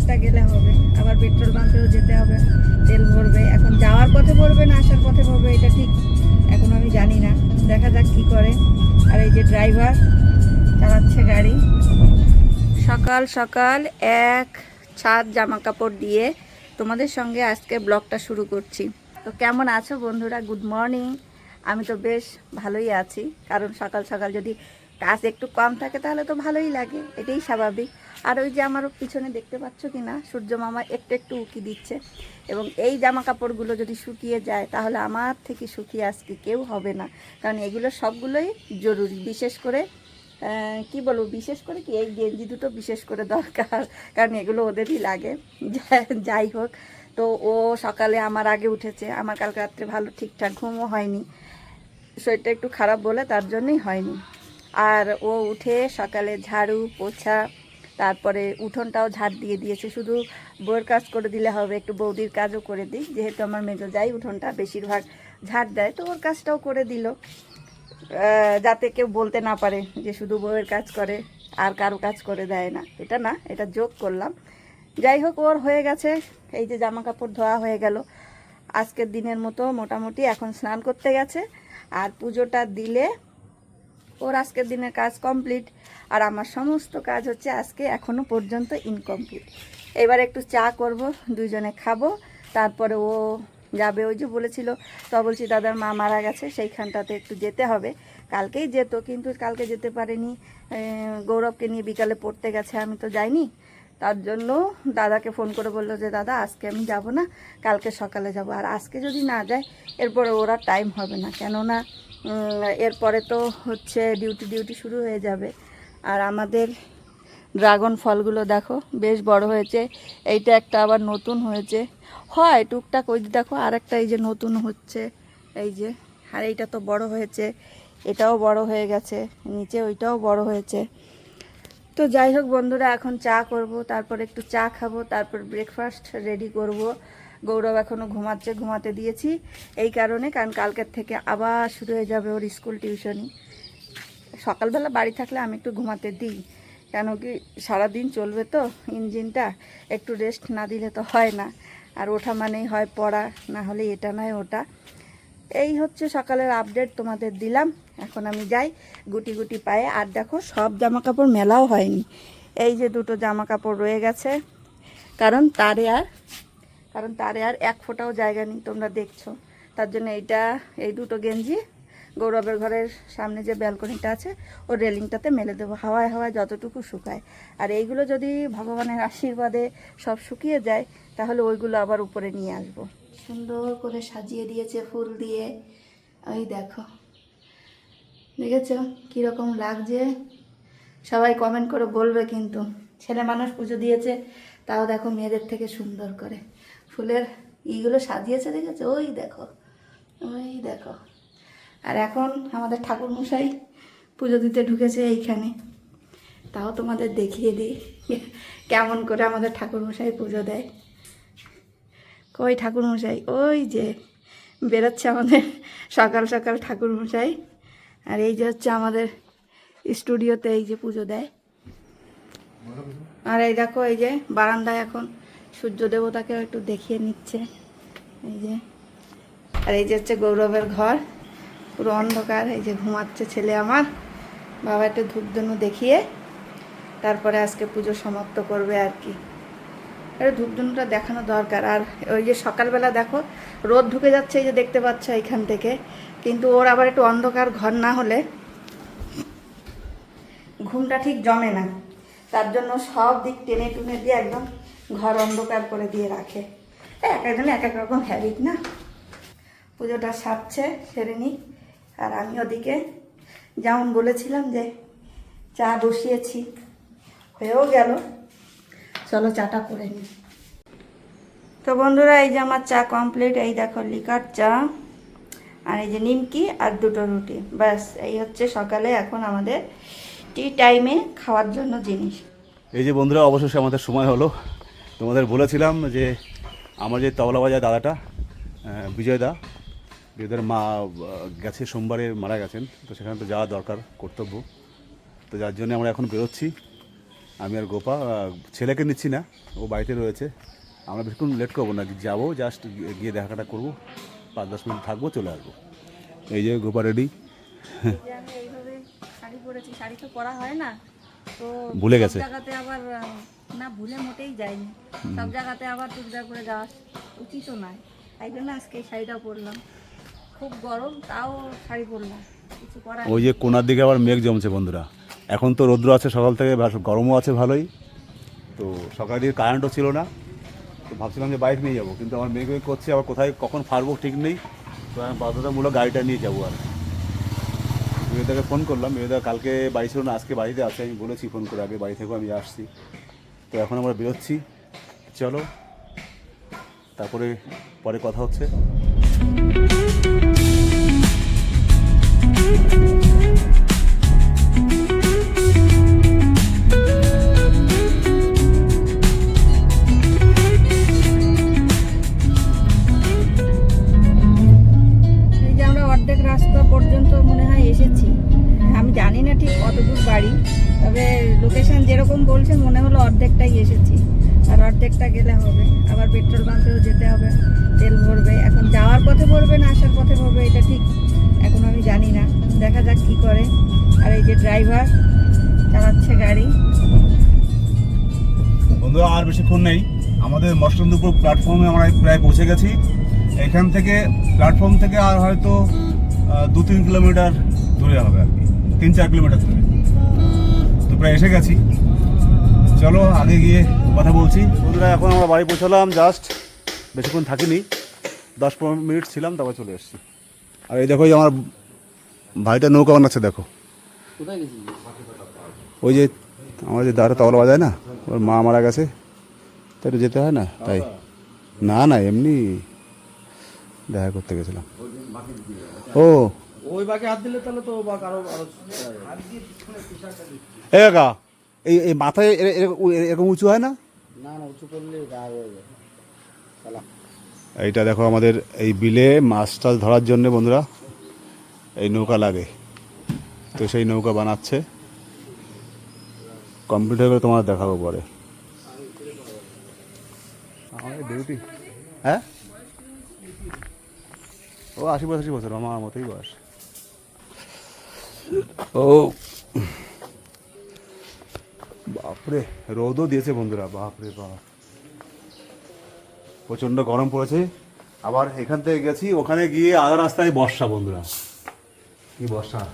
অর্ধেকটা গেলে হবে, আবার পেট্রোল পাম্পেও যেতে হবে, তেল ভরবে। এখন যাওয়ার পথে ভরবে না, আসার পথে ভরবে, এটা ঠিক। এখন আমি জানি না, দেখা যাক কি করে। আর এই যে ড্রাইভার, চালাচ্ছে গাড়ি। সকাল সকাল, এক ছাদ জামা কাপড় দিয়ে তোমাদের সঙ্গে আজকে ব্লগটা শুরু করছি। তো কেমন আছো বন্ধুরা? গুড মর্নিং আমি তো বেশ ভালোই আছি। কারণ সকাল সকাল যদি কাজ একটু কম থাকে, তাহলে তো ভালোই লাগে। এটাই স্বাভাবিক। আর ওই যে আমার পিছনে দেখতে পাচ্ছ কি না সূর্য মামা একটু একটু উকি দিচ্ছে। এবং এই জামা কাপড়গুলো যদি শুকিয়ে যায়, তাহলে আমার থেকে শুকিয়ে আজকে কেউ হবে না। কারণ এগুলো সবগুলোই জরুরি। বিশেষ করে কি বলব, বিশেষ করে কি, এই গেঞ্জি দুটো বিশেষ করে দরকার, কারণ এগুলো ওদেরই লাগে। যাই হোক, তো ও সকালে আমার আগে উঠেছে। আমার কালকে রাত্রে ভালো ঠিকঠাক ঘুমও হয়নি। শরীরটা একটু খারাপ বলে তার জন্যই হয়নি। আর ও উঠে সকালে ঝাড়ু, পোছা তারপরে উঠোনটাও ঝাড় দিয়ে দিয়েছে। শুধু বউয়ের কাজ করে দিলে হবে, একটু বৌদির কাজও করে দিই। যেহেতু আমার মেজো যাই, উঠোনটা বেশিরভাগ ঝাড় দেয়, তো ওর কাজটাও করে দিল। যাতে কেউ বলতে না পারে যে শুধু বউয়ের কাজ করে, আর কারও কাজ করে দেয় না। এটা না, এটা যোগ করলাম। যাই হোক, ওর হয়ে গেছে। এই যে জামা কাপড় ধোয়া হয়ে গেল। আজকের দিনের মতো মোটামুটি এখন স্নান করতে গেছে। আর পুজোটা দিলে ওর আজকের দিনের কাজ কমপ্লিট। আর আমার সমস্ত কাজ হচ্ছে আজকে এখনও পর্যন্ত ইনকমপ্লিট এবার একটু চা করব দুইজনে খাব। তারপরে ও যাবে, ওই যে বলেছিল, তো বলছি, দাদার মা মারা গেছে, সেইখানটাতে একটু যেতে হবে। কালকেই যেত, কিন্তু কালকে যেতে পারেনি। গৌরবকে নিয়ে বিকালে পড়তে গেছে, আমি তো যাইনি। তার জন্য দাদাকে ফোন করে বলল যে, দাদা, আজকে আমি যাব না, কালকে সকালে যাব। আর আজকে যদি না যায়, এরপরে ওরা টাইম হবে না। কেননা এরপরে তো হচ্ছে ডিউটি ডিউটি শুরু হয়ে যাবে। আর আমাদের ড্রাগন ফলগুলো দেখো, বেশ বড় হয়েছে। এইটা একটা আবার নতুন হয়েছে। হয়, টুকটাক ওই দেখো আর একটা এই যে নতুন হচ্ছে। এই যে, আর এইটা তো বড় হয়েছে। এটাও বড় হয়ে গেছে। নিচে ওইটাও বড় হয়েছে। তো যাই হোক বন্ধুরা, এখন চা করব, তারপর একটু চা খাব, তারপর ব্রেকফাস্ট রেডি করব। গৌরব এখনও ঘুমাচ্ছে, ঘুমাতে দিয়েছি। এই কারণে, কারণ কালকের থেকে আবার শুরু হয়ে যাবে ওর স্কুল টিউশনি সকালবেলা বাড়ি থাকলে আমি একটু ঘুমাতে দিই। কেন কি সারাদিন চলবে তো ইঞ্জিনটা, একটু রেস্ট না দিলে তো হয় না। আর ওঠা মানেই হয় পড়া, না হলে এটা নয় ওটা। এই হচ্ছে সকালের আপডেট তোমাদের দিলাম। এখন আমি যাই গুটি গুটি পায়ে। আর দেখো, সব জামা কাপড় মেলাও হয়নি। এই যে দুটো জামা কাপড় রয়ে গেছে। কারণ তারে আর কারণ তারে আর এক ফোঁটাও জায়গা নেই, তোমরা দেখছ। তার জন্য এইটা, এই দুটো গেঞ্জি, গৌরবের ঘরের সামনে যে ব্যালকনিটা আছে, ওর রেলিংটাতে মেলে দেবো, হাওয়ায় হাওয়ায় যতটুকু শুকায়। আর এইগুলো যদি ভগবানের আশীর্বাদে সব শুকিয়ে যায়, তাহলে ওইগুলো আবার উপরে নিয়ে আসব। সুন্দর করে সাজিয়ে দিয়েছে ফুল দিয়ে। ওই দেখো। দেখেছ? কীরকম লাগছে? সবাই কমেন্ট করে বলবে কিন্তু। ছেলে মানুষ পুজো দিয়েছে, তাও দেখো মেয়েদের থেকে সুন্দর করে। ফুলের ইগুলো সাজিয়েছে দেখেছ? ওই দেখো ওই দেখো। আর এখন আমাদের ঠাকুর মশাই পুজো দিতে ঢুকেছে এইখানে। তাও তোমাদের দেখিয়ে দিই কেমন করে আমাদের ঠাকুর মশাই পুজো দেয়। কই ঠাকুর মশাই ওই যে বেরোচ্ছে আমাদের সকাল সকাল ঠাকুর মশাই আর এই যে হচ্ছে আমাদের স্টুডিওতে এই যে পুজো দেয়। আর এই দেখো, এই যে বারান্দায় এখন সূর্য দেবতাকে একটু দেখিয়ে নিচ্ছে। এই যে। আর এই যে হচ্ছে গৌরবের ঘর। পুরো অন্ধকার। এই যে ঘুমাচ্ছে ছেলে আমার। বাবা একটু ধূপধনু দেখিয়ে তারপরে আজকে পুজো সমাপ্ত করবে আর কি। আরে ধূপধনুটা দেখানো দরকার। আর ওই যে সকালবেলা দেখো, রোদ ঢুকে যাচ্ছে এই যে দেখতে পাচ্ছ এখান থেকে। কিন্তু ওর আবার একটু অন্ধকার ঘর না হলে ঘুমটা ঠিক জমে না। তার জন্য সব দিক টেনে টুনে দিয়ে একদম ঘর অন্ধকার করে দিয়ে রাখে। এক একজনে এক এক রকম হ্যাবিট না? পুজোটা সারছে, সেরে নিই আর আমি ওদিকে যেমন বলেছিলাম যে চা বসিয়েছি, হয়েও গেল। চলো চাটা করে নিই। তো বন্ধুরা, এই যে আমার চা কমপ্লিট এই দেখো লিকার চা। আর এই যে নিমকি আর দুটো রুটি। ব্যাস, এই হচ্ছে সকালে এখন আমাদের টি টাইমে খাওয়ার জন্য জিনিস। এই যে বন্ধুরা, অবশেষে আমাদের সময় হলো। তোমাদের বলেছিলাম যে আমার যে তবলা বাজার দাদাটা আহ, বিজয় দা বিজয়দার মা গেছে সোমবারে মারা গেছেন তো সেখানে তো যাওয়া দরকার কর্তব্য। তো যার জন্য আমরা এখন বেরোচ্ছি। আমি আর গোপা ছেলেকে নিচ্ছি না ও বাড়িতে রয়েছে। আমরা বেশিক্ষণ লেট করব না যাব জাস্ট গিয়ে দেখাটা করব পাঁচ দশ মিনিট থাকব চলে আসব। এই যে গোপা রেডি এই যে আমি এইভাবে শাড়ি পরেছি শাড়ি তো পরা হয় না। তো ভুলে গেছে। জায়গাতে আবার না ভুলে মোটেই যায়নি সব জায়গাতে আবার চুড়িদার করে যাওয়া উচিতও নয়। তাই জন্য আজকে শাড়িটা পরলাম। খুব গরম তাও শাড়ি পরলাম। কিছু করার ওই যে কোনার দিকে আবার মেঘ জমছে বন্ধুরা। এখন তো রৌদ্র আছে সকাল থেকে গরমও আছে ভালোই। তো সকালে দিকে কারেন্টও ছিল না। তো ভাবছিলাম যে বাইক নিয়ে যাব কিন্তু আমার মেঘ মেঘ করছে আবার কোথায় কখন ফারবো ঠিক নেই। তো আমি বাধ্যতামূলক গাড়িটা নিয়ে যাব আর। মেয়েদাকে ফোন করলাম মেয়েদা কালকে বাড়ি ছিল না আজকে বাড়িতে আছে আমি বলেছি ফোন করে আগে বাড়ি থেকেও আমি আসছি। তো এখন আমরা বেরোচ্ছি। চলো, তারপরে পরে কথা হচ্ছে। আমরা অর্ধেক রাস্তা পর্যন্ত মনে হয় এসেছি। আমি জানি বাড়ি। তবে লোকেশন যেরকম বলছে, মনে হলো অর্ধেকটাই এসেছি। আর অর্ধেকটা গেলে হবে। আবার পেট্রোল পাম্পেও যেতে হবে। তেল ভরবে। এখন যাওয়ার পথে ভরবে না আসার পথে ভরবে, এটা ঠিক। এখন আমি জানি না। দেখা যাক কি করে। আর এই যে ড্রাইভার চালাচ্ছে গাড়ি। বন্ধুরা, আর বেশিক্ষণ নেই। আমাদের মষ্টন্দপুর প্ল্যাটফর্মে আমরা প্রায় পৌঁছে গেছি। এখান থেকে প্ল্যাটফর্ম থেকে আর হয়তো দু তিন কিলোমিটার দূরে হবে আর কি। তিন চার কিলোমিটার দূরে। প্রায় এসে গেছি। চলো আগে গিয়ে কথা বলছি। বন্ধুরা এখন আমরা বাড়ি পৌঁছালাম জাস্ট বেশিক্ষণ থাকিনি। দশ পনেরো মিনিট ছিলাম তারপর চলে এসেছি। আর এই দেখো এই আমার ভাইটা নৌকা বানাচ্ছে দেখো। ওই যে আমার যে দাঁড়া তবলা বাজায় না ওর মা মারা গেছে। তাই একটু যেতে হয় না? তাই। না না এমনি দেখা করতে গেছিলাম। ও ওই বাকি হাত দিলে তাহলে তো বা কারও আরও এ কাকা এই এই মাথায় এরকম উঁচু হয় না? না না উঁচু করলে গা হয়ে যায়। এইটা দেখো আমাদের এই বিলে মাছ টাছ ধরার জন্য বন্ধুরা এই নৌকা লাগে। তো সেই নৌকা বানাচ্ছে। কম্পিউটার করে তোমার দেখাবো পরে। ডিউটি হ্যাঁ? ও আশি পঁচাশি বছর আমার মতোই বয়স। ও। বাপরে, রোদও দিয়েছে বন্ধুরা, বাপরে বাপ। প্রচণ্ড গরম পড়েছে। আবার এখান থেকে গেছি, ওখানে গিয়ে আধা রাস্তায় বর্ষা বন্ধুরা। কি বর্ষা?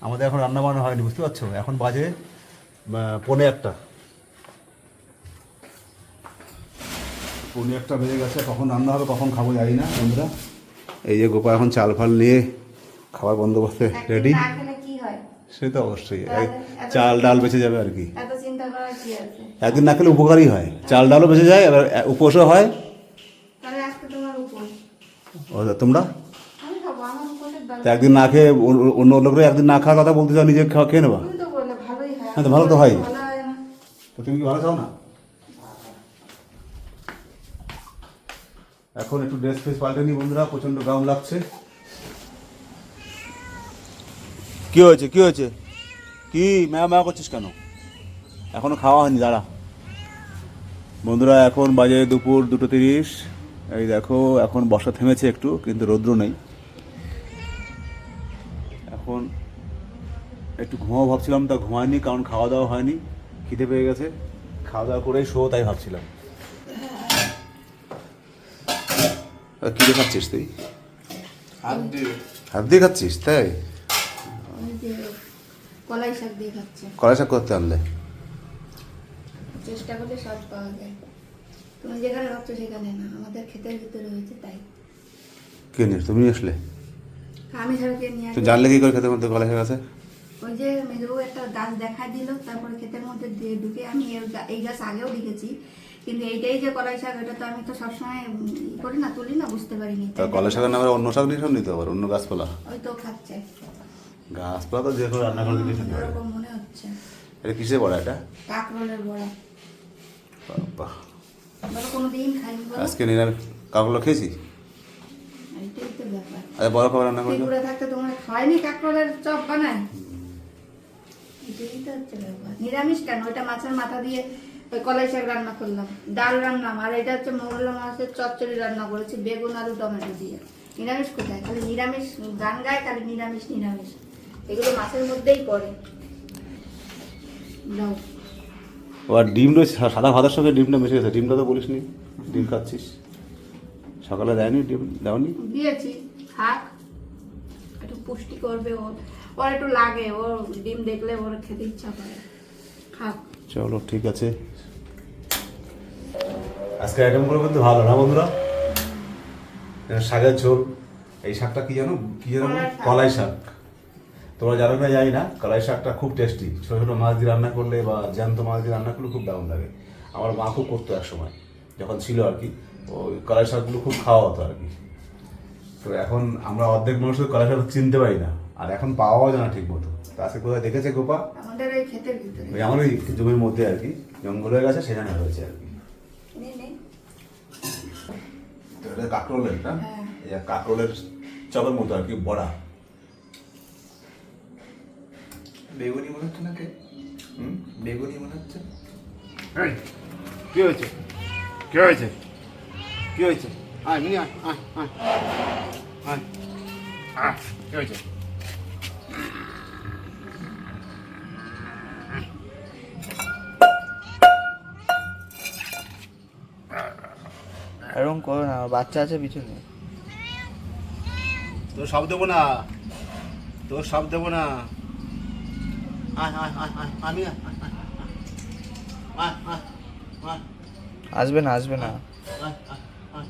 আমাদের এখন রান্না বান্না হয়নি, বুঝতে পারছ? এখন বাজে পৌনে একটা। পৌনে একটা বেজে গেছে, কখন রান্না হবে, কখন খাব জানি না বন্ধুরা। এই যে গোপা এখন চাল ফাল নিয়ে খাবার বন্দোবস্তে রেডি সে তো অবশ্যই। চাল ডাল বেঁচে যাবে আর কি। একদিন না খেলে উপকারই হয়। চাল ডালও বেঁচে যায় এবার উপোসও হয়। তোমার একদিন না খেয়ে অন্য- লোকরা একদিন না খাওয়ার কথা বলতে চাও নিজে খাওয়া খেয়ে নেবা। হয়। তো ভালো তো হয়। তো তুমি কি ভালো চাও না? এখন একটু ড্রেস ফ্রেস পাল্টে নি বন্ধুরা প্রচণ্ড গরম লাগছে। কি হয়েছে কি হয়েছে? কি ম্যাও ম্যাও করছিস কেন? এখনও খাওয়া হয়নি দাঁড়া। বন্ধুরা এখন বাজে দুপুর দুটো তিরিশ। এই দেখো এখন বর্ষা থেমেছে একটু কিন্তু রৌদ্র নেই। এখন একটু ঘুমাও ভাবছিলাম তা ঘুমায়নি কারণ খাওয়া দাওয়া হয়নি খিদে পেয়ে গেছে। খাওয়া দাওয়া করেই শো তাই ভাবছিলাম। কি খাচ্ছিস তুই? হাত দিয়ে। হাত দিয়ে খাচ্ছিস তাই? কলাই শাক দিয়ে খাচ্ছে। কড়াই শাক করতে আনলে? চেষ্টা করলে সব পাওয়া যায়। তুমি যেখানে ভাবছ সেখানে না আমাদের ক্ষেতের ভিতরে হয়েছে তাই। কে নিস তুমি আসলে? আমি ছাড়াকে নিয়ে তুই আসি জানলে কি করে খেতে মধ্যে কড়াই শাক আছে? ওই যে মেজবাবু একটা গাছ দেখা দিল তারপরে ক্ষেতের মধ্যে দিয়ে ঢুকে আমি এই গাছ আগেও দেখেছি। কিন্তু এইটাই যে কলাই শাক এটা তো আমি তো সবসময় করি না তুলি না বুঝতে পারিনি। কলাই শাকের নামে অন্য শাক নিয়ে সব নিতে আবার অন্য গাছপালা। ওই তো খাচ্ছে। গাছপালা তো যে কোনো রান্না করে দিলে খেতে মনে হচ্ছে। এটা কিসে বড় এটা? কাকরোলের বড়া। বাবা। আজকে নিরামিষ কাকগুলো খেয়েছি আরে বড় খাবার রান্না করল। থাকতে তোমার খায়নি কাকরোলের চপ বানায়। নিরামিষ কেন? ওইটা মাছের মাথা দিয়ে ওই কলাই শাক রান্না করলাম ডাল রান্নাম আর এটা হচ্ছে মৌরলা মাছের চচ্চড়ি রান্না করেছি বেগুন আলু টমেটো দিয়ে। নিরামিষ কোথায়? খালি নিরামিষ গান গায় খালি নিরামিষ নিরামিষ। এগুলো মাছের মধ্যেই পড়ে। ও আর ডিম রয়েছে সাদা ভাতের সঙ্গে ডিমটা মিশে গেছে। ডিমটা তো বলিস নি ডিম খাচ্ছিস। সকালে দেয়নি ডিম দেওনি? দিয়েছি থাক। একটু পুষ্টি করবে ওর ওর একটু লাগে ওর ডিম দেখলে ওর খেতে ইচ্ছা করে। খাক চলো ঠিক আছে। আজকে আইটেমগুলো কিন্তু ভালো না বন্ধুরা? শাকের ঝোল। এই শাকটা কি জানো? কি জানো? কলাই শাক। তোমরা জানো না জানি না কলাই শাকটা খুব টেস্টি ছোটো ছোটো মাছ দিয়ে রান্না করলে বা জ্যান্ত মাছ দিয়ে রান্না করলে খুব দারুণ লাগে। আমার মা খুব করতো এক সময় যখন ছিল আর কি। ওই কলাই শাকগুলো খুব খাওয়া হতো আর কি। তো এখন আমরা অর্ধেক মানুষের কলাই শাক চিনতে পারি না আর এখন পাওয়াও যায় না ঠিক মতো তা আজকে কোথায় দেখেছে গোপা? আমাদের এই ক্ষেতের ভিতরে। ওই আমার ওই জমির মধ্যে আর কি জঙ্গল হয়ে গেছে সেখানে হয়েছে আর কি। নে, নে। তো এটা কাকরোলের না? হ্যাঁ। এই কাকরোলের চপের মতো আর কি বড়া। বেগুনি মনে হচ্ছে না হুম? বেগুনি মনে হচ্ছে? এই, কি হয়েছে? কি হয়েছে? কি হয়েছে? আয় মিনি আয় আয় আয় আয়। আয় কি হয়েছে? এরকম করো না বাচ্চা আছে পিছনে। তোর সব দেবো না তোর সব দেবো না। আসবে না আসবে না। আয় আয় আয়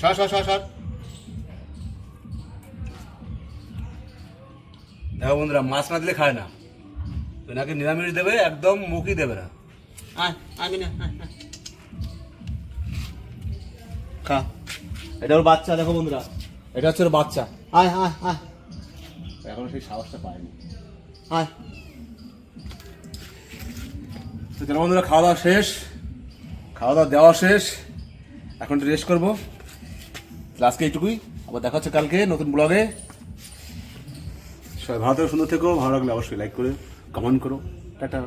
সর সর সর সর। দেখো বন্ধুরা মাছ না দিলে খায় না। তো নাকি নিরামিষ দেবে একদম মুখই দেবে না। আয় আমি না এটা ওর বাচ্চা দেখো বন্ধুরা। এটা হচ্ছে ওর বাচ্চা। আয় আয় আয় এখনও সেই সাহসটা পাইনি আয় তো চলো বন্ধুরা খাওয়া দাওয়া শেষ। খাওয়া দাওয়া দেওয়া শেষ। এখন একটু রেস্ট করব। আজকে এইটুকুই। আবার দেখা হচ্ছে কালকে নতুন ব্লগে সবাই ভালো থেকো সুন্দর থেকো। ভালো লাগলে অবশ্যই লাইক করে কমেন্ট করো। টাটা।